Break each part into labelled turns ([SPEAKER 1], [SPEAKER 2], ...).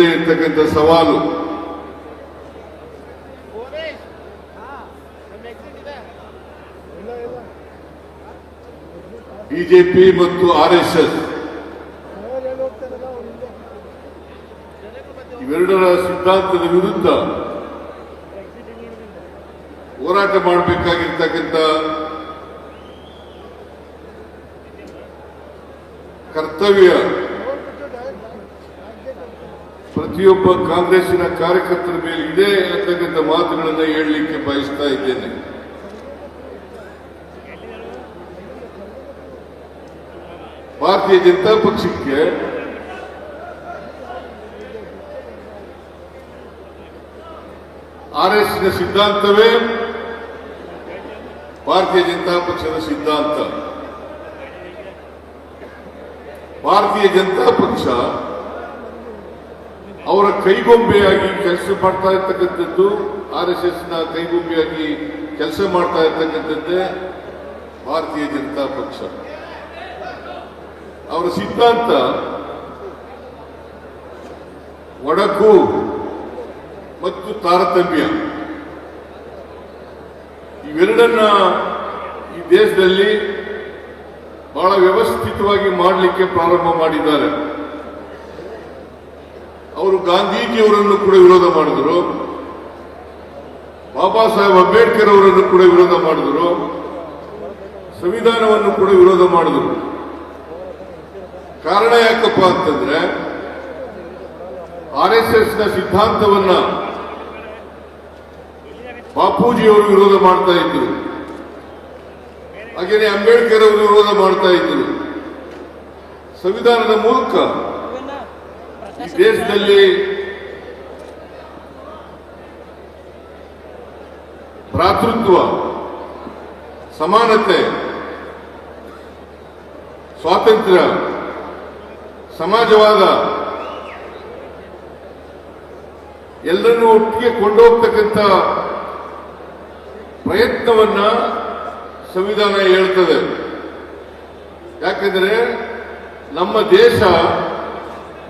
[SPEAKER 1] ಮುಂದೆ ಇರ್ತಕ್ಕಂಥ ಸವಾಲು. ಬಿಜೆಪಿ ಮತ್ತು ಆರ್ ಎಸ್ ಎಸ್. ಇವೆರಡರ ಸಿದ್ಧಾಂತದ ವಿರುದ್ಧ ಹೋರಾಟ ಮಾಡಬೇಕಾಗಿರ್ತಕ್ಕಂಥ ಕರ್ತವ್ಯ ಪ್ರತಿಯೊಬ್ಬ ಕಾಂಗ್ರೆಸ್ಸಿನ ಕಾರ್ಯಕರ್ತರ ಮೇಲೆ ಇದೆ ಅಂತಕ್ಕಂಥ ಮಾತುಗಳನ್ನು ಹೇಳಲಿಕ್ಕೆ ಬಯಸ್ತಾ ಇದ್ದೇನೆ. ಭಾರತೀಯ ಜನತಾ ಪಕ್ಷಕ್ಕೆ ಆರ್ ಎಸ್ನ ಸಿದ್ಧಾಂತವೇ ಭಾರತೀಯ ಜನತಾ ಪಕ್ಷದ ಸಿದ್ಧಾಂತ. ಭಾರತೀಯ ಜನತಾ ಪಕ್ಷ ಅವರ ಕೈಗೊಂಬೆಯಾಗಿ ಕೆಲಸ ಮಾಡ್ತಾ ಇರ್ತಕ್ಕಂಥದ್ದು ಆರ್ ಎಸ್ನ ಕೈಗೊಂಬೆಯಾಗಿ ಕೆಲಸ ಮಾಡ್ತಾ ಇರ್ತಕ್ಕಂಥದ್ದೇ ಭಾರತೀಯ ಜನತಾ ಪಕ್ಷ. ಅವರ ಸಿದ್ಧಾಂತ, ಒಡಕು ಮತ್ತು ತಾರತಮ್ಯ. ಇವೆರಡನ್ನ ಈ ದೇಶದಲ್ಲಿ ಬಹಳ ವ್ಯವಸ್ಥಿತವಾಗಿ ಮಾಡಲಿಕ್ಕೆ ಪ್ರಾರಂಭ ಮಾಡಿದ್ದಾರೆ. ಗಾಂಧೀಜಿಯವರನ್ನು ಕೂಡ ವಿರೋಧ ಮಾಡಿದರು. ಬಾಬಾ ಸಾಹೇಬ್ ಅಂಬೇಡ್ಕರ್ ಅವರನ್ನು ಕೂಡ ವಿರೋಧ ಮಾಡಿದರು. ಸಂವಿಧಾನವನ್ನು ಕೂಡ ವಿರೋಧ ಮಾಡಿದರು. ಕಾರಣ ಯಾಕಪ್ಪ ಅಂತಂದ್ರೆ, ಆರ್ ಎಸ್ನ ಸಿದ್ಧಾಂತವನ್ನ ಬಾಪೂಜಿಯವರು ವಿರೋಧ ಮಾಡ್ತಾ ಇದ್ರು. ಹಾಗೆಯೇ ಅಂಬೇಡ್ಕರ್ ಅವರು ವಿರೋಧ ಮಾಡ್ತಾ ಇದ್ರು. ಸಂವಿಧಾನದ ಮೂಲಕ ದೇಶದಲ್ಲಿ ಭ್ರಾತೃತ್ವ ಸಮಾನತೆ ಸ್ವಾತಂತ್ರ್ಯ ಸಮಾಜವಾದ ಎಲ್ಲರನ್ನೂ ಒಟ್ಟಿಗೆ ಕೊಂಡೋಗ್ತಕ್ಕಂಥ ಪ್ರಯತ್ನವನ್ನ ಸಂವಿಧಾನ ಹೇಳ್ತದೆ. ಯಾಕಂದ್ರೆ ನಮ್ಮ ದೇಶ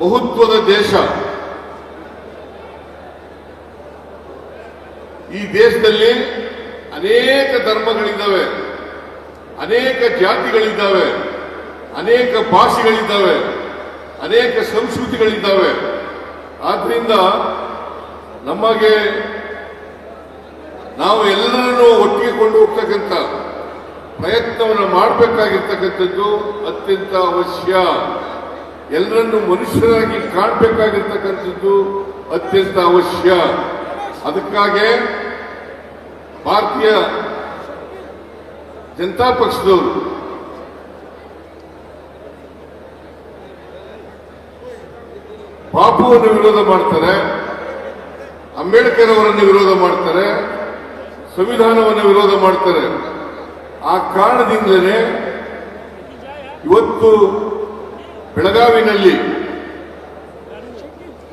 [SPEAKER 1] ಬಹುತ್ವದ ದೇಶ. ಈ ದೇಶದಲ್ಲಿ ಅನೇಕ ಧರ್ಮಗಳಿದ್ದಾವೆ, ಅನೇಕ ಜಾತಿಗಳಿದ್ದಾವೆ, ಅನೇಕ ಭಾಷೆಗಳಿದ್ದಾವೆ, ಅನೇಕ ಸಂಸ್ಕೃತಿಗಳಿದ್ದಾವೆ. ಆದ್ರಿಂದ ನಮಗೆ ನಾವು ಎಲ್ಲರನ್ನು ಒಟ್ಟಿಗೆ ಕೊಂಡು ಹೋಗ್ತಕ್ಕಂಥ ಪ್ರಯತ್ನವನ್ನು ಮಾಡಬೇಕಾಗಿರ್ತಕ್ಕಂಥದ್ದು ಅತ್ಯಂತ ಅವಶ್ಯ. ಎಲ್ಲರನ್ನು ಮನುಷ್ಯರಾಗಿ ಕಾಣಬೇಕಾಗಿರ್ತಕ್ಕಂಥದ್ದು ಅತ್ಯಂತ ಅವಶ್ಯ. ಅದಕ್ಕಾಗಿ ಭಾರತೀಯ ಜನತಾ ಪಕ್ಷದವರು ಬಾಪುವನ್ನು ವಿರೋಧ ಮಾಡ್ತಾರೆ ಅಂಬೇಡ್ಕರ್ ಅವರನ್ನು ವಿರೋಧ ಮಾಡ್ತಾರೆ, ಸಂವಿಧಾನವನ್ನು ವಿರೋಧ ಮಾಡ್ತಾರೆ. ಆ ಕಾರಣದಿಂದಲೇ ಇವತ್ತು ಬೆಳಗಾವಿನಲ್ಲಿ.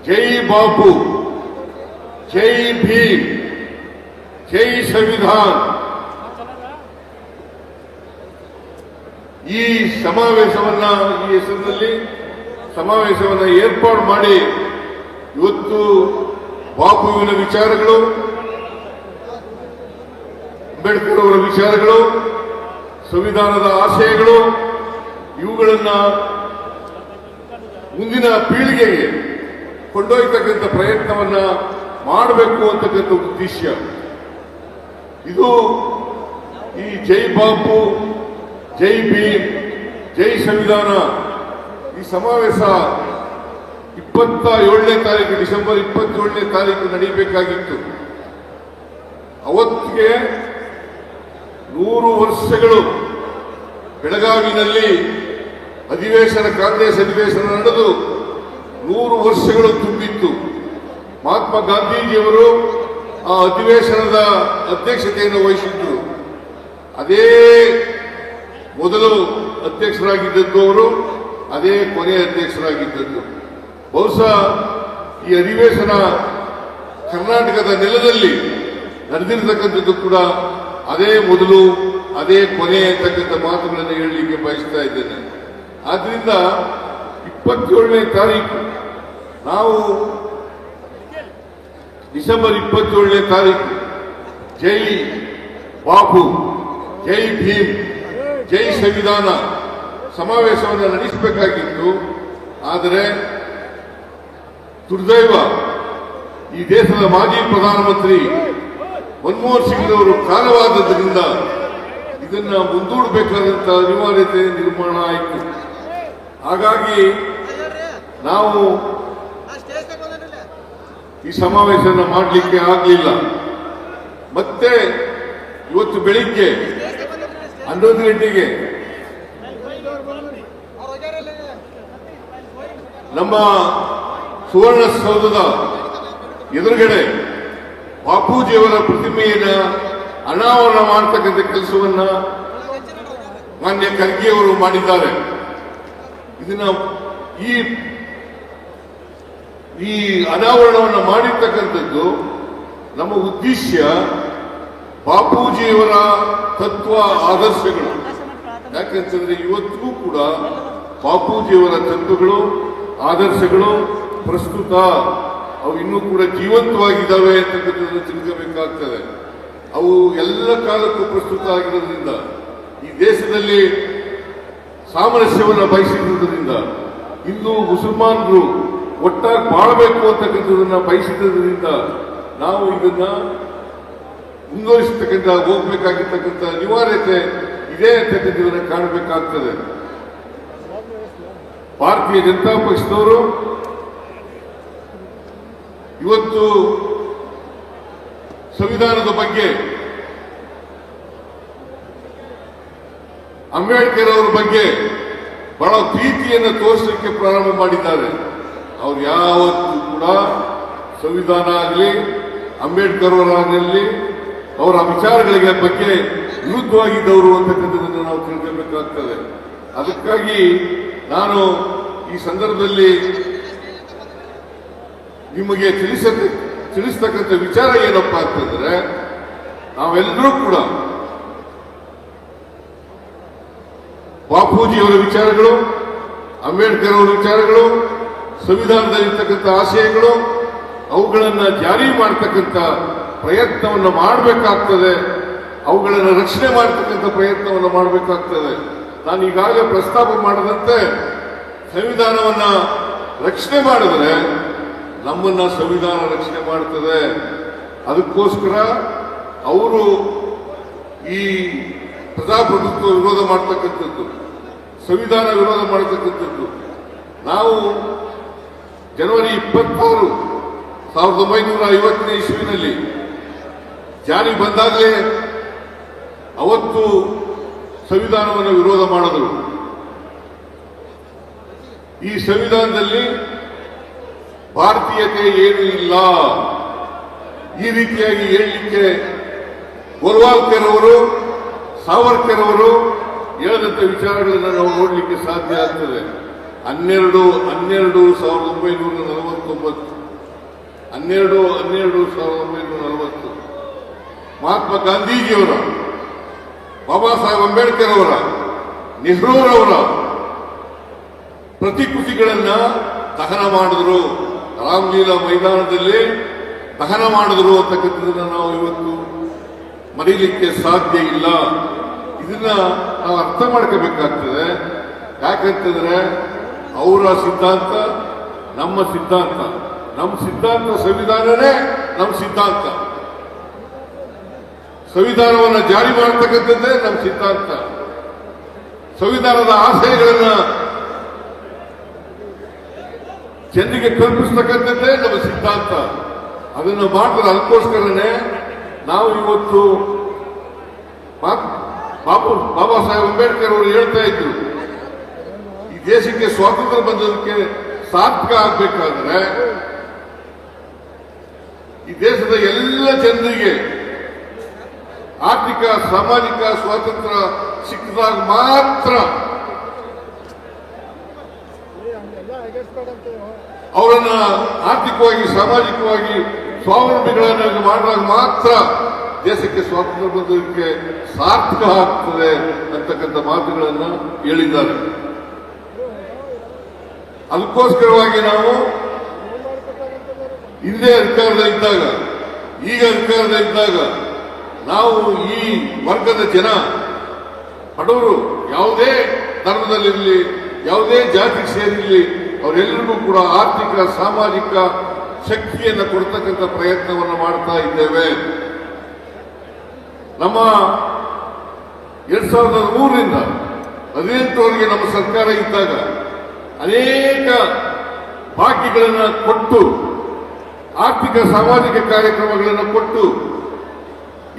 [SPEAKER 1] ಜೈ ಬಾಪು, ಜೈ ಭೀಮ್, ಜೈ ಸಂವಿಧಾನ್. ಈ ಸಮಾವೇಶವನ್ನ, ಈ ಹೆಸರಿನಲ್ಲಿ ಸಮಾವೇಶವನ್ನ ಏರ್ಪಾಡು ಮಾಡಿ ಇವತ್ತು ಬಾಪುವಿನ ವಿಚಾರಗಳು, ಅಂಬೇಡ್ಕರ್ ಅವರ ವಿಚಾರಗಳು, ಸಂವಿಧಾನದ ಆಶಯಗಳು, ಇವುಗಳನ್ನ ಮುಂದಿನ ಪೀಳಿಗೆಗೆ ಕೊಂಡೊಯ್ತಕ್ಕಂಥ ಪ್ರಯತ್ನವನ್ನ ಮಾಡಬೇಕು ಅಂತಕ್ಕಂಥ ಉದ್ದೇಶ. ಇದು ಈ ಜೈ ಬಾಪು ಜೈ ಭೀಮ್, ಜೈ ಸಂವಿಧಾನ ಈ ಸಮಾವೇಶ ಇಪ್ಪತ್ತ ಏಳನೇ ತಾರೀಕು, ಡಿಸೆಂಬರ್ ಇಪ್ಪತ್ತೇಳನೇ ತಾರೀಕು ನಡೀಬೇಕಾಗಿತ್ತು. ಅವತ್ತಿಗೆ ನೂರು ವರ್ಷಗಳು ಬೆಳಗಾವಿನಲ್ಲಿ ಅಧಿವೇಶನ ಕಾಂಗ್ರೆಸ್ ಅಧಿವೇಶನ ನಡೆದು ನೂರು ವರ್ಷಗಳು ತುಂಬಿತ್ತು. ಮಹಾತ್ಮ ಗಾಂಧೀಜಿಯವರು ಆ ಅಧಿವೇಶನದ ಅಧ್ಯಕ್ಷತೆಯನ್ನು ವಹಿಸಿದ್ದರು ಅದೇ ಮೊದಲು ಅಧ್ಯಕ್ಷರಾಗಿದ್ದದ್ದು ಅವರು, ಅದೇ ಕೊನೆಯ ಅಧ್ಯಕ್ಷರಾಗಿದ್ದದ್ದು. ಬಹುಶಃ ಈ ಅಧಿವೇಶನ ಕರ್ನಾಟಕದ ನೆಲದಲ್ಲಿ ನಡೆದಿರತಕ್ಕಂಥದ್ದು ಕೂಡ ಅದೇ ಮೊದಲು, ಅದೇ ಕೊನೆ ಅಂತಕ್ಕಂಥ ಮಾತುಗಳನ್ನು ಹೇಳಲಿಕ್ಕೆ ಬಯಸ್ತಾ ಇದ್ದೇನೆ. ಆದ್ರಿಂದ ಇಪ್ಪತ್ತೇಳನೇ ತಾರೀಕು, ನಾವು ಡಿಸೆಂಬರ್ ಇಪ್ಪತ್ತೇಳನೇ ತಾರೀಕು, ಜೈ ಬಾಪು, ಜೈ ಭೀಮ್, ಜೈ ಸಂವಿಧಾನ ಸಮಾವೇಶವನ್ನು ನಡೆಸಬೇಕಾಗಿತ್ತು. ಆದರೆ ದುರ್ದೈವ ಈ ದೇಶದ ಮಾಜಿ ಪ್ರಧಾನಮಂತ್ರಿ ಮನಮೋಹನ್ ಸಿಂಗ್ ಅವರು ಕಾಲವಾದದ್ರಿಂದ ಇದನ್ನ ಮುಂದೂಡಬೇಕಾದಂತಹ ಅನಿವಾರ್ಯತೆ ನಿರ್ಮಾಣ ಆಯಿತು. ಹಾಗಾಗಿ ನಾವು ಈ ಸಮಾವೇಶವನ್ನು ಮಾಡಲಿಕ್ಕೆ ಆಗಲಿಲ್ಲ. ಮತ್ತೆ ಇವತ್ತು ಬೆಳಿಗ್ಗೆ ಹನ್ನೊಂದು ಗಂಟೆಗೆ ನಮ್ಮ ಸುವರ್ಣಸೌಧದ ಎದುರುಗಡೆ ಬಾಪೂಜಿಯವರ ಪ್ರತಿಮೆಯನ್ನ ಅನಾವರಣ ಮಾಡತಕ್ಕಂಥ ಕೆಲಸವನ್ನ ಮಾನ್ಯ ಖರ್ಗೆಯವರು ಮಾಡಿದ್ದಾರೆ. ಇದನ್ನ ಈ ಈ ಅನಾವರಣವನ್ನು ಮಾಡಿರ್ತಕ್ಕಂಥದ್ದು ನಮ್ಮ ಉದ್ದೇಶ ಬಾಪೂಜಿಯವರ ತತ್ವ ಆದರ್ಶಗಳು. ಯಾಕೆಂತಂದ್ರೆ ಇವತ್ತಿಗೂ ಕೂಡ ಬಾಪೂಜಿಯವರ ತತ್ವಗಳು, ಆದರ್ಶಗಳು ಪ್ರಸ್ತುತ ಅವು ಇನ್ನೂ ಕೂಡ ಜೀವಂತವಾಗಿದ್ದಾವೆ ಅಂತಕ್ಕಂಥದ್ದನ್ನು ತಿಳ್ಕೋಬೇಕಾಗ್ತದೆ. ಅವು ಎಲ್ಲ ಕಾಲಕ್ಕೂ ಪ್ರಸ್ತುತ ಆಗಿರೋದ್ರಿಂದ ಈ ದೇಶದಲ್ಲಿ ಸಾಮರಸ್ಯವನ್ನು ಬಯಸಿರುವುದರಿಂದ ಇಂದು ಮುಸಲ್ಮಾನರು ಒಟ್ಟಾಗಿ ಬಾಳಬೇಕು ಅಂತಕ್ಕಂಥದನ್ನ ಬಯಸಿದ್ದರಿಂದ ನಾವು ಇದನ್ನ ಮುಂದುವರಿಸತಕ್ಕಂಥ ಹೋಗ್ಬೇಕಾಗಿರ್ತಕ್ಕಂಥ ಅನಿವಾರ್ಯತೆ ಇದೆ ಅಂತಕ್ಕಂಥದನ್ನ ಕಾಣಬೇಕಾಗ್ತದೆ. ಭಾರತೀಯ ಜನತಾ ಪಕ್ಷದವರು ಇವತ್ತು ಸಂವಿಧಾನದ ಬಗ್ಗೆ ಅಂಬೇಡ್ಕರ್ ಅವರ ಬಗ್ಗೆ ಬಹಳ ಪ್ರೀತಿಯನ್ನು ತೋರಿಸಲಿಕ್ಕೆ ಪ್ರಾರಂಭ ಮಾಡಿದ್ದಾರೆ. ಅವ್ರು ಯಾವತ್ತೂ ಕೂಡ ಸಂವಿಧಾನ ಆಗಲಿ, ಅಂಬೇಡ್ಕರ್ ಅವರಾಗಲಿ, ಅವರ ವಿಚಾರಗಳಿಗೆ ಬಗ್ಗೆ ವಿರುದ್ಧವಾಗಿದ್ದವರು ಅಂತಕ್ಕಂಥದ್ದನ್ನು ನಾವು ತಿಳಿದಿರಬೇಕಾಗ್ತದೆ ಅದಕ್ಕಾಗಿ ನಾನು ಈ ಸಂದರ್ಭದಲ್ಲಿ ನಿಮಗೆ ತಿಳಿಸ ತಿಳಿಸ್ತಕ್ಕಂಥ ವಿಚಾರ ಏನಪ್ಪಾ ಅಂತಂದ್ರೆ, ನಾವೆಲ್ಲರೂ ಕೂಡ ಬಾಪೂಜಿಯವರ ವಿಚಾರಗಳು, ಅಂಬೇಡ್ಕರ್ ಅವರ ವಿಚಾರಗಳು, ಸಂವಿಧಾನದಲ್ಲಿರ್ತಕ್ಕಂಥ ಆಶಯಗಳು, ಅವುಗಳನ್ನು ಜಾರಿ ಮಾಡತಕ್ಕಂಥ ಪ್ರಯತ್ನವನ್ನು ಮಾಡಬೇಕಾಗ್ತದೆ. ಅವುಗಳನ್ನು ರಕ್ಷಣೆ ಮಾಡತಕ್ಕಂಥ ಪ್ರಯತ್ನವನ್ನು ಮಾಡಬೇಕಾಗ್ತದೆ. ನಾನು ಈಗಾಗಲೇ ಪ್ರಸ್ತಾಪ ಮಾಡದಂತೆ ಸಂವಿಧಾನವನ್ನು ರಕ್ಷಣೆ ಮಾಡಿದರೆ ನಮ್ಮನ್ನ ಸಂವಿಧಾನ ರಕ್ಷಣೆ ಮಾಡ್ತದೆ. ಅದಕ್ಕೋಸ್ಕರ ಅವರು ಈ ಪ್ರಜಾಪ್ರಭುತ್ವ ವಿರೋಧ ಮಾಡತಕ್ಕಂಥದ್ದು. ಸಂವಿಧಾನ ವಿರೋಧ ಮಾಡತಕ್ಕಂಥದ್ದು. ನಾವು ಜನವರಿ ಇಪ್ಪತ್ತಾರು ಸಾವಿರದ ಒಂಬೈನೂರ ಐವತ್ತನೇ ಇಸ್ವಿನಲ್ಲಿ ಜಾರಿ ಬಂದಾಗಲೇ ಅವತ್ತು ಸಂವಿಧಾನವನ್ನು ವಿರೋಧ ಮಾಡಿದರು ಈ ಸಂವಿಧಾನದಲ್ಲಿ ಭಾರತೀಯತೆ ಏನೂ ಇಲ್ಲ. ಈ ರೀತಿಯಾಗಿ ಹೇಳಲಿಕ್ಕೆ ಗೋಲ್ವಾಲ್ಕರ್ ಅವರು, ಸಾವರ್ಕರ್ ಅವರು ಹೇಳಿದಂಥ ವಿಚಾರಗಳನ್ನು ನಾವು ನೋಡಲಿಕ್ಕೆ ಸಾಧ್ಯ ಆಗ್ತದೆ. ಹನ್ನೆರಡು ಹನ್ನೆರಡು ಸಾವಿರದ ಒಂಬೈನೂರ ನಲವತ್ತೊಂಬತ್ತು. ಹನ್ನೆರಡು ಹನ್ನೆರಡು ಸಾವಿರದ ಒಂಬೈನೂರ ನಲವತ್ತು. ಮಹಾತ್ಮ ಗಾಂಧೀಜಿಯವರ, ಬಾಬಾ ಸಾಹೇಬ್ ಅಂಬೇಡ್ಕರ್ ಅವರ ನೆಹರೂರವರ ಪ್ರತಿಕೃತಿಗಳನ್ನ ದಹನ ಮಾಡಿದ್ರು. ರಾಮಲೀಲಾ ಮೈದಾನದಲ್ಲಿ ದಹನ ಮಾಡಿದ್ರು ಅಂತಕ್ಕಂಥದ್ದನ್ನು ನಾವು ಇವತ್ತು ಮರೀಲಿಕ್ಕೆ ಸಾಧ್ಯ ಇಲ್ಲ. ಇದನ್ನ ನಾವು ಅರ್ಥ ಮಾಡ್ಕೋಬೇಕಾಗ್ತದೆ. ಯಾಕಂತಂದ್ರೆ ಅವರ ಸಿದ್ಧಾಂತ ನಮ್ಮ ಸಿದ್ಧಾಂತ. ನಮ್ಮ ಸಿದ್ಧಾಂತ ಸಂವಿಧಾನನೇ ನಮ್ಮ ಸಿದ್ಧಾಂತ. ಸಂವಿಧಾನವನ್ನು ಜಾರಿ ಮಾಡತಕ್ಕಂಥದ್ದೇ ನಮ್ಮ ಸಿದ್ಧಾಂತ. ಸಂವಿಧಾನದ ಆಶಯಗಳನ್ನ ಜನರಿಗೆ ಕಲ್ಪಿಸ್ತಕ್ಕಂಥದ್ದೇ ನಮ್ಮ ಸಿದ್ಧಾಂತ. ಅದನ್ನು ಮಾಡಿದ್ರೆ ಅದಕ್ಕೋಸ್ಕರನೇ ನಾವು ಇವತ್ತು ಬಾ- ಬಾಬು, ಬಾಬಾ ಸಾಹೇಬ್ ಅಂಬೇಡ್ಕರ್ ಅವರು ಹೇಳ್ತಾ ಇದ್ರು, ಈ ದೇಶಕ್ಕೆ ಸ್ವಾತಂತ್ರ್ಯ ಬಂದದಕ್ಕೆ ಸಾರ್ಥಕ ಆಗ್ಬೇಕಾದ್ರೆ ಈ ದೇಶದ ಎಲ್ಲ ಜನರಿಗೆ ಆರ್ಥಿಕ, ಸಾಮಾಜಿಕ ಸ್ವಾತಂತ್ರ್ಯ ಸಿಕ್ಕಿದಾಗ ಮಾತ್ರ ಅವರನ್ನ ಆರ್ಥಿಕವಾಗಿ, ಸಾಮಾಜಿಕವಾಗಿ ಸ್ವಾವಲಂಬಿಗಳನ್ನಾಗಿ ಮಾಡಿದಾಗ ಮಾತ್ರ ದೇಶಕ್ಕೆ ಸ್ವಾತಂತ್ರ್ಯ ಬಂದೋದಕ್ಕೆ ಸಾರ್ಥಕ ಆಗ್ತದೆ ಅಂತಕ್ಕಂಥ ಮಾತುಗಳನ್ನು ಹೇಳಿದ್ದಾರೆ. ಅದಕ್ಕೋಸ್ಕರವಾಗಿ ನಾವು ಹಿಂದೆ ಅಧಿಕಾರದಲ್ಲಿದ್ದಾಗ ಈಗ ಅಧಿಕಾರದಲ್ಲಿದ್ದಾಗ ನಾವು ಈ ವರ್ಗದ ಜನ, ಬಡವರು ಯಾವುದೇ ಧರ್ಮದಲ್ಲಿರಲಿ, ಯಾವುದೇ ಜಾತಿಗೆ ಸೇರಿರಲಿ ಅವರೆಲ್ಲರಿಗೂ ಕೂಡ ಆರ್ಥಿಕ, ಸಾಮಾಜಿಕ ಶಕ್ತಿಯನ್ನು ಕೊಡ್ತಕ್ಕಂಥ ಪ್ರಯತ್ನವನ್ನು ಮಾಡ್ತಾ ಇದ್ದೇವೆ. ನಮ್ಮ ಎರಡ್ ಸಾವಿರದ ಮೂರರಿಂದ ಹದಿನೆಂಟರವರೆಗೆ ನಮ್ಮ ಸರ್ಕಾರ ಇದ್ದಾಗ ಅನೇಕ ಬಾಕಿಗಳನ್ನು ಕೊಟ್ಟು, ಆರ್ಥಿಕ ಸಾಮಾಜಿಕ ಕಾರ್ಯಕ್ರಮಗಳನ್ನು ಕೊಟ್ಟು,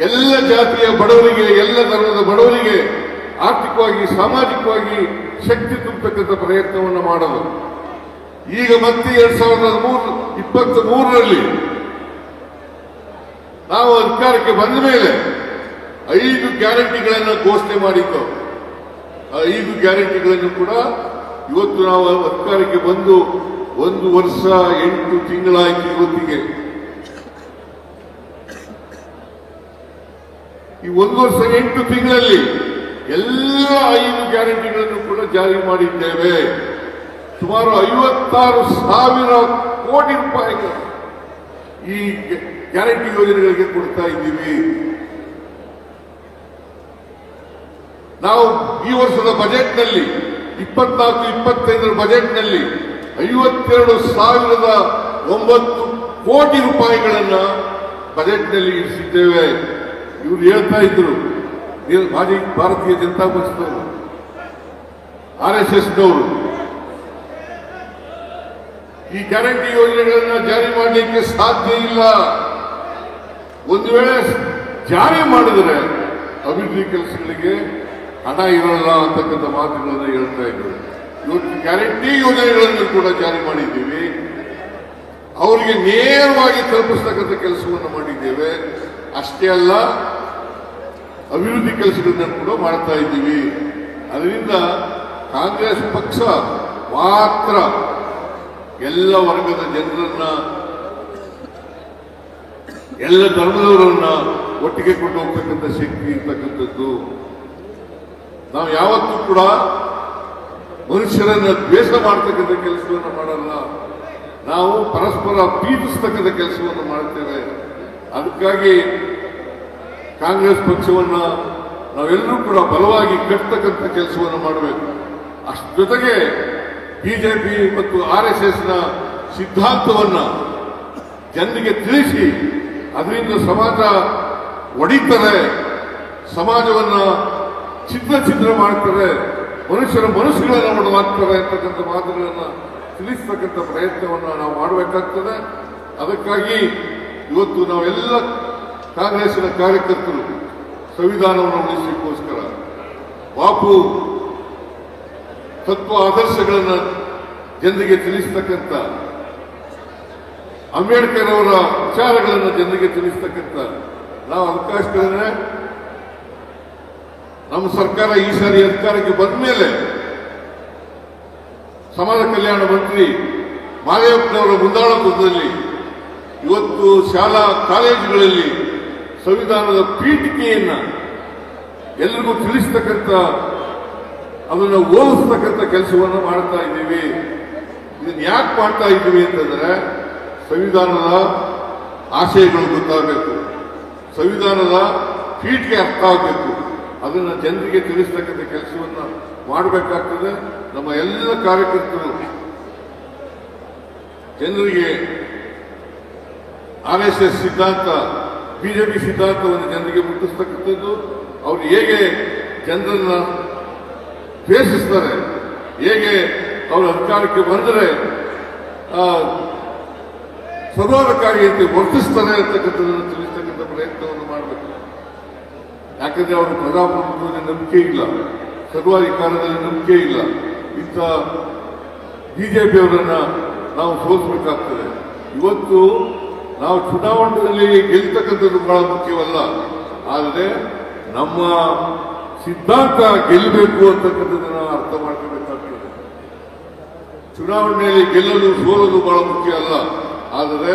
[SPEAKER 1] ಎಲ್ಲ ಜಾತಿಯ ಬಡವರಿಗೆ, ಎಲ್ಲ ಧರ್ಮದ ಬಡವರಿಗೆ ಆರ್ಥಿಕವಾಗಿ, ಸಾಮಾಜಿಕವಾಗಿ ಶಕ್ತಿ ತುಂಬತಕ್ಕಂಥ ಪ್ರಯತ್ನವನ್ನು ಮಾಡಲು. ಈಗ ಮತ್ತೆ ಎರಡ್ ಸಾವಿರದ ಮೂರು, ಇಪ್ಪತ್ತ್ ಮೂರರಲ್ಲಿ ನಾವು ಅಧಿಕಾರಕ್ಕೆ ಬಂದ ಮೇಲೆ ಐದು ಗ್ಯಾರಂಟಿಗಳನ್ನು ಘೋಷಣೆ ಮಾಡಿದ್ದು. ಆ ಐದು ಗ್ಯಾರಂಟಿಗಳನ್ನು ಕೂಡ ಇವತ್ತು ನಾವು ಅಧಿಕಾರಕ್ಕೆ ಬಂದು ಒಂದು ವರ್ಷ ಎಂಟು ತಿಂಗಳಾಯ್ತು ಇವತ್ತಿಗೆ. ಈ ಒಂದು ವರ್ಷ ಎಂಟು ತಿಂಗಳಲ್ಲಿ ಎಲ್ಲ ಐದು ಗ್ಯಾರಂಟಿಗಳನ್ನು ಕೂಡ ಜಾರಿ ಮಾಡಿದ್ದೇವೆ. ಸುಮಾರು ಐವತ್ತಾರು ಸಾವಿರ ಕೋಟಿ ರೂಪಾಯಿಗಳು ಈ ಗ್ಯಾರಂಟಿ ಯೋಜನೆಗಳಿಗೆ ಕೊಡ್ತಾ ಇದ್ದೀವಿ. ನಾವು ಈ ವರ್ಷದ ಬಜೆಟ್ನಲ್ಲಿ, ಇಪ್ಪತ್ನಾಲ್ಕು, ಇಪ್ಪತ್ತೈದರ ಬಜೆಟ್ನಲ್ಲಿ ಐವತ್ತೆರಡು ಸಾವಿರದ ಒಂಬತ್ತು ಕೋಟಿ ರೂಪಾಯಿಗಳನ್ನ ಬಜೆಟ್ನಲ್ಲಿ ಇರಿಸಿದ್ದೇವೆ. ಇವರು ಹೇಳ್ತಾ ಇದ್ರು ಮಾಜಿ ಭಾರತೀಯ ಜನತಾ ಪಕ್ಷದವರು, ಆರ್ ಎಸ್ ಎಸ್ನವರು. ಈ ಗ್ಯಾರಂಟಿ ಯೋಜನೆಗಳನ್ನ ಜಾರಿ ಮಾಡಲಿಕ್ಕೆ ಸಾಧ್ಯ ಇಲ್ಲ. ಒಂದು ವೇಳೆ ಜಾರಿ ಮಾಡಿದರೆ ಅಭಿವೃದ್ಧಿ ಕೆಲಸಗಳಿಗೆ ಹಣ ಇರಲ್ಲ ಅಂತಕ್ಕಂಥ ಮಾತುಗಳನ್ನ ಹೇಳ್ತಾ ಇದ್ರು. ಇವತ್ತು ಗ್ಯಾರಂಟಿ ಯೋಜನೆಗಳನ್ನು ಕೂಡ ಜಾರಿ ಮಾಡಿದ್ದೀವಿ. ಅವರಿಗೆ ನೇರವಾಗಿ ತಲುಪಿಸ್ತಕ್ಕಂಥ ಕೆಲಸವನ್ನು ಮಾಡಿದ್ದೇವೆ. ಅಷ್ಟೇ ಅಲ್ಲ, ಅಭಿವೃದ್ಧಿ ಕೆಲಸಗಳನ್ನ ಕೂಡ ಮಾಡ್ತಾ ಇದ್ದೀವಿ. ಅದರಿಂದ ಕಾಂಗ್ರೆಸ್ ಪಕ್ಷ ಮಾತ್ರ ಎಲ್ಲ ವರ್ಗದ ಜನರನ್ನ, ಎಲ್ಲ ಧರ್ಮದವರನ್ನ ಒಟ್ಟಿಗೆ ಕೊಂಡು ಹೋಗ್ತಕ್ಕಂಥ ಶಕ್ತಿ ಇರ್ತಕ್ಕಂಥದ್ದು ನಾವು ಯಾವತ್ತೂ ಕೂಡ ಮನುಷ್ಯರನ್ನು ದ್ವೇಷ ಮಾಡ್ತಕ್ಕಂಥ ಕೆಲಸವನ್ನು ಮಾಡಲ್ಲ. ನಾವು ಪರಸ್ಪರ ಪ್ರೀತಿಸ್ತಕ್ಕಂಥ ಕೆಲಸವನ್ನು ಮಾಡ್ತೇವೆ ಅದಕ್ಕಾಗಿ ಕಾಂಗ್ರೆಸ್ ಪಕ್ಷವನ್ನು ನಾವೆಲ್ಲರೂ ಕೂಡ ಬಲವಾಗಿ ಕಟ್ಟತಕ್ಕಂಥ ಕೆಲಸವನ್ನು ಮಾಡಬೇಕು. ಅಷ್ಟ ಜೊತೆಗೆ ಬಿಜೆಪಿ ಮತ್ತು ಆರ್ ಎಸ್ ಎಸ್ನ ಸಿದ್ಧಾಂತವನ್ನ ಜನರಿಗೆ ತಿಳಿಸಿ, ಅದರಿಂದ ಸಮಾಜ ಒಡಿತಾರೆ ಸಮಾಜವನ್ನ ಚಿತ್ರ ಚಿತ್ರ ಮಾಡ್ತಾರೆ ಮನುಷ್ಯರ ಮನಸ್ಸುಗಳನ್ನು ಒಡವಾಗ್ತಾರೆ ಅಂತಕ್ಕಂಥ ಮಾತುಗಳನ್ನು ತಿಳಿಸ್ತಕ್ಕಂಥ ಪ್ರಯತ್ನವನ್ನು ನಾವು ಮಾಡಬೇಕಾಗ್ತದೆ. ಅದಕ್ಕಾಗಿ ಇವತ್ತು ನಾವೆಲ್ಲ ಕಾಂಗ್ರೆಸ್ಸಿನ ಕಾರ್ಯಕರ್ತರು ಸಂವಿಧಾನವನ್ನು ಉಳಿಸಲಿಕ್ಕೋಸ್ಕರ ಬಾಪು ತತ್ವ ಆದರ್ಶಗಳನ್ನು ಜನರಿಗೆ ತಿಳಿಸ್ತಕ್ಕಂಥ, ಅಂಬೇಡ್ಕರ್ ಅವರ ವಿಚಾರಗಳನ್ನು ಜನರಿಗೆ ತಿಳಿಸ್ತಕ್ಕಂಥ, ನಾವು ಅವಕಾಶಗಳನ್ನೇ ನಮ್ಮ ಸರ್ಕಾರ ಈ ಸಾರಿ ಅಧಿಕಾರಕ್ಕೆ ಬಂದ ಮೇಲೆ ಸಮಾಜ ಕಲ್ಯಾಣ ಮಂತ್ರಿ ಮಾದೇವಪ್ಪನವರ ಮುಂದಾಳತ್ವದಲ್ಲಿ ಇವತ್ತು ಶಾಲಾ ಕಾಲೇಜುಗಳಲ್ಲಿ ಸಂವಿಧಾನದ ಪೀಠಿಕೆಯನ್ನ ಎಲ್ರಿಗೂ ತಿಳಿಸ್ತಕ್ಕಂಥ, ಅದನ್ನು ಓದಿಸ್ತಕ್ಕಂಥ ಕೆಲಸವನ್ನು ಮಾಡ್ತಾ ಇದ್ದೀವಿ. ಇದನ್ನು ಯಾಕೆ ಮಾಡ್ತಾ ಇದ್ದೀವಿ ಅಂತಂದ್ರೆ ಸಂವಿಧಾನದ ಆಶಯಗಳು ಗೊತ್ತಾಗಬೇಕು. ಸಂವಿಧಾನದ ಪೀಠಿಗೆ ಅರ್ಥ ಆಗಬೇಕು. ಅದನ್ನು ಜನರಿಗೆ ತಿಳಿಸ್ತಕ್ಕಂಥ ಕೆಲಸವನ್ನು ಮಾಡಬೇಕಾಗ್ತದೆ. ನಮ್ಮ ಎಲ್ಲ ಕಾರ್ಯಕರ್ತರು ಜನರಿಗೆ ಆರ್ ಎಸ್ ಎಸ್ ಸಿದ್ಧಾಂತ ಬಿಜೆಪಿ ಸಿದ್ಧಾಂತವನ್ನು ಜನರಿಗೆ ಮುಟ್ಟಿಸ್ತಕ್ಕಂಥದ್ದು. ಅವರು ಹೇಗೆ ಜನರನ್ನ ದ್ವೇಷಿಸ್ತಾರೆ ಹೇಗೆ ಅವರ ಅಧಿಕಾರಕ್ಕೆ ಬಂದರೆ ಆ, ಸದಾರಕಾರಿಯಂತೆ ವರ್ತಿಸ್ತಾರೆ ಅಂತಕ್ಕಂಥದ್ದನ್ನು ತಿಳಿಸ್ತಕ್ಕಂಥ ಪ್ರಯತ್ನವನ್ನು ಮಾಡಬೇಕು. ಯಾಕಂದ್ರೆ ಅವರು ಪ್ರಜಾಪ್ರಭುತ್ವದಲ್ಲಿ ನಂಬಿಕೆ ಇಲ್ಲ. ಸರ್ವಾಧಿಕಾರದಲ್ಲಿ ನಂಬಿಕೆ ಇಲ್ಲ. ಇಂಥ ಬಿಜೆಪಿಯವರನ್ನ ನಾವು ಸೋಲಿಸಬೇಕಾಗ್ತದೆ. ಇವತ್ತು ನಾವು ಚುನಾವಣೆಯಲ್ಲಿ ಗೆಲ್ತಕ್ಕಂಥದ್ದು ಬಹಳ ಮುಖ್ಯವಲ್ಲ. ಆದರೆ ನಮ್ಮ ಸಿದ್ಧಾಂತ ಗೆಲ್ಲಬೇಕು ಅಂತಕ್ಕಂಥದ್ದನ್ನು ಅರ್ಥ ಮಾಡ್ಕೋಬೇಕಾಗ್ತದೆ. ಚುನಾವಣೆಯಲ್ಲಿ ಗೆಲ್ಲಲು ಸೋಲೋದು ಬಹಳ ಮುಖ್ಯ ಅಲ್ಲ. ಆದರೆ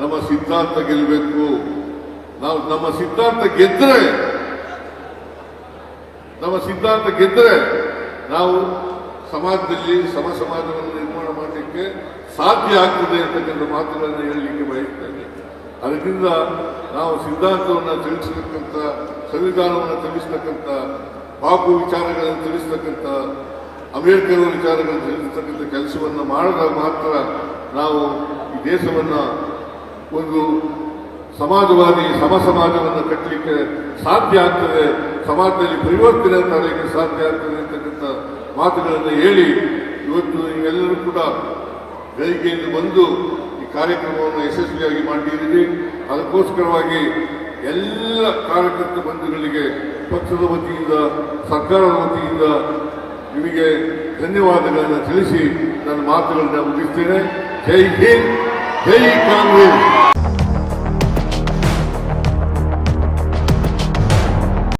[SPEAKER 1] ನಮ್ಮ ಸಿದ್ಧಾಂತ ಗೆಲ್ಲಬೇಕು. ನಾವು ನಮ್ಮ ಸಿದ್ಧಾಂತ ಗೆದ್ರೆ ನಮ್ಮ ಸಿದ್ಧಾಂತ ಗೆದ್ದರೆ ನಾವು ಸಮಾಜದಲ್ಲಿ ಸಮ ಸಮಾಜವನ್ನು ನಿರ್ಮಾಣ ಮಾಡಲಿಕ್ಕೆ ಸಾಧ್ಯ ಆಗ್ತದೆ ಅಂತಕ್ಕಂಥ ಮಾತುಗಳನ್ನು ಹೇಳಲಿಕ್ಕೆ ಬಯಸ್ತೇನೆ ಅದರಿಂದ ನಾವು ಸಿದ್ಧಾಂತವನ್ನು ತಿಳಿಸತಕ್ಕಂಥ, ಸಂವಿಧಾನವನ್ನು ತಿಳಿಸ್ತಕ್ಕಂಥ ಬಾಪು ವಿಚಾರಗಳನ್ನು ತಿಳಿಸ್ತಕ್ಕಂಥ, ಅಂಬೇಡ್ಕರ್ ವಿಚಾರಗಳನ್ನು ತಿಳಿಸ್ತಕ್ಕಂಥ ಕೆಲಸವನ್ನು ಮಾಡಿದಾಗ ಮಾತ್ರ ನಾವು ಈ ದೇಶವನ್ನು ಒಂದು ಸಮಾಜವಾದಿ ಸಮ ಸಮಾಜವನ್ನು ಕಟ್ಟಲಿಕ್ಕೆ ಸಾಧ್ಯ ಆಗ್ತದೆ ಸಮಾಜದಲ್ಲಿ ಪರಿವರ್ತನೆ ತರಲಿಕ್ಕೆ ಸಾಧ್ಯ ಆಗ್ತದೆ ಅಂತಕ್ಕಂಥ ಮಾತುಗಳನ್ನು ಹೇಳಿ ಇವತ್ತು ನೀವೆಲ್ಲರೂ ಕೂಡ ಬೆಳಿಗ್ಗೆಯಿಂದ ಬಂದು ಈ ಕಾರ್ಯಕ್ರಮವನ್ನು ಯಶಸ್ವಿಯಾಗಿ ಮಾಡಿದ್ದೀರಿ. ಅದಕ್ಕೋಸ್ಕರವಾಗಿ ಎಲ್ಲ ಕಾರ್ಯಕರ್ತ ಬಂಧುಗಳಿಗೆ, ಪಕ್ಷದ ವತಿಯಿಂದ, ಸರ್ಕಾರದ ವತಿಯಿಂದ ನಿಮಗೆ ಧನ್ಯವಾದಗಳನ್ನು ತಿಳಿಸಿ ನನ್ನ ಮಾತುಗಳನ್ನು ಮುಗಿಸ್ತೇನೆ. ಜೈ ಹಿಂದ್, ಜೈ ಕಾಂಗ್ರೆಸ್!